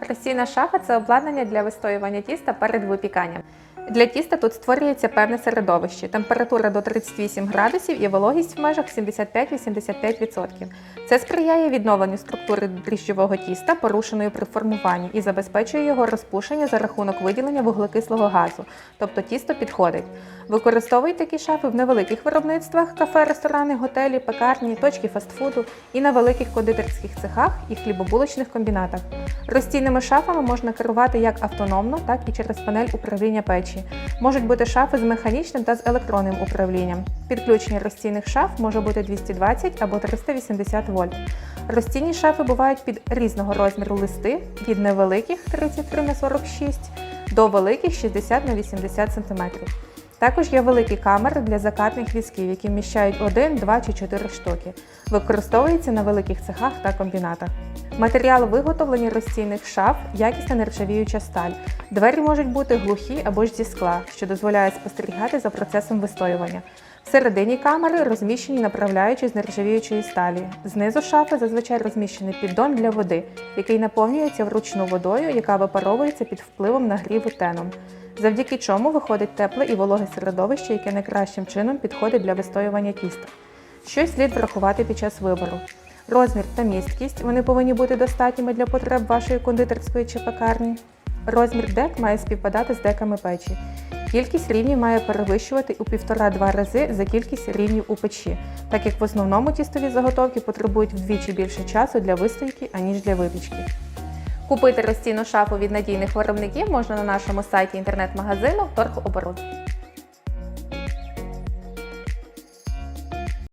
Розсійна шафа це обладнання для вистоювання тіста перед випіканням. Для тіста тут створюється певне середовище, температура до 38 градусів і вологість в межах 75-85%. Це сприяє відновленню структури дріжджового тіста, порушеної при формуванні, і забезпечує його розпушення за рахунок виділення вуглекислого газу, тобто тісто підходить. Використовують такі шафи в невеликих виробництвах, кафе, ресторани, готелі, пекарні, точки фастфуду і на великих кондитерських цехах і хлібобулочних комбінатах. Розстійними шафами можна керувати як автономно, так і через панель управління печі. Можуть бути шафи з механічним та з електронним управлінням. Підключення розстійних шаф може бути 220 або 380 вольт. Розстійні шафи бувають під різного розміру листи від невеликих 33 на 46 до великих 60 на 80 см. Також є великі камери для закатних візків, які вміщають 1, 2 чи 4 штуки. Використовуються на великих цехах та комбінатах. Матеріал виготовлення розстійних шаф якісна нержавіюча сталь. Двері можуть бути глухі або ж зі скла, що дозволяє спостерігати за процесом вистоювання. Всередині камери розміщені направляючі з нержавіючої сталі. Знизу шафи зазвичай розміщений піддон для води, який наповнюється вручну водою, яка випаровується під впливом нагріву теном. Завдяки чому виходить тепле і вологе середовище, яке найкращим чином підходить для вистоювання тіста. Що слід врахувати під час вибору? Розмір та місткість вони повинні бути достатніми для потреб вашої кондитерської чи пекарні. Розмір дек має співпадати з деками печі. Кількість рівнів має перевищувати у півтора-два рази за кількість рівнів у печі, так як в основному тістові заготовки потребують вдвічі більше часу для вистойки, аніж для випічки. Купити розцінну шафу від надійних виробників можна на нашому сайті інтернет-магазину Торг Оборот.